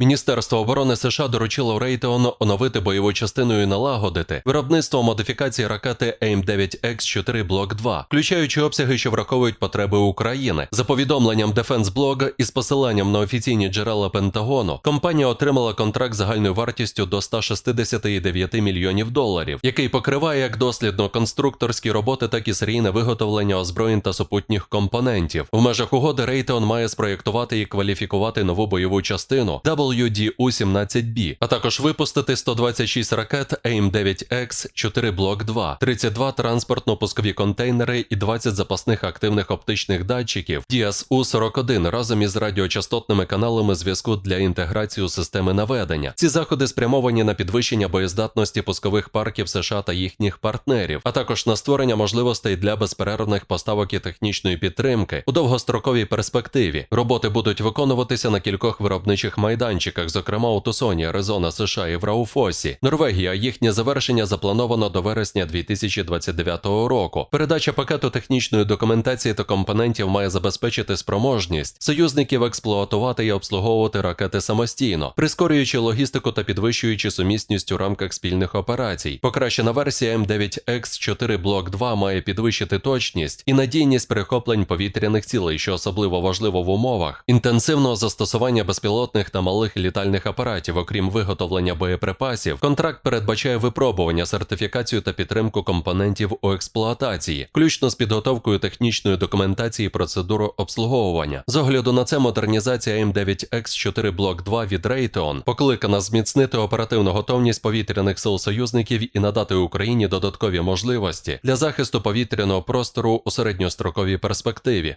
Міністерство оборони США доручило Raytheon оновити бойову частину і налагодити виробництво модифікації ракети AIM-9X4 Block 2, включаючи обсяги, що враховують потреби України. За повідомленням Defense Blog із посиланням на офіційні джерела Пентагону, компанія отримала контракт загальною вартістю до 169 мільйонів доларів, який покриває як дослідно конструкторські роботи, так і серійне виготовлення озброєнь та супутніх компонентів. В межах угоди Raytheon має спроєктувати і кваліфікувати нову бойову частину WDU-17B, а також випустити 126 ракет AIM-9X 4 Block 2, 32 транспортно-пускові контейнери і 20 запасних активних оптичних датчиків DSU-41 разом із радіочастотними каналами зв'язку для інтеграції системи наведення. Ці заходи спрямовані на підвищення боєздатності пускових парків США та їхніх партнерів, а також на створення можливостей для безперервних поставок і технічної підтримки у довгостроковій перспективі. Роботи будуть виконуватися на кількох виробничих майданчиках, зокрема у Тусоні, Аризона, США і в Рауфосі. Норвегія. Їхнє завершення заплановано до вересня 2029 року. Передача пакету технічної документації та компонентів має забезпечити спроможність союзників експлуатувати і обслуговувати ракети самостійно, прискорюючи логістику та підвищуючи сумісність у рамках спільних операцій. Покращена версія М9X4 Block 2 має підвищити точність і надійність перехоплень повітряних цілей, що особливо важливо в умовах інтенсивного застосування безпілотних та малих літальних апаратів, окрім виготовлення боєприпасів. Контракт передбачає випробування, сертифікацію та підтримку компонентів у експлуатації, включно з підготовкою технічної документації процедуру обслуговування. З огляду на це модернізація М9X4 Block 2 від Raytheon покликана зміцнити оперативну готовність повітряних сил союзників і надати Україні додаткові можливості для захисту повітряного простору у середньостроковій перспективі.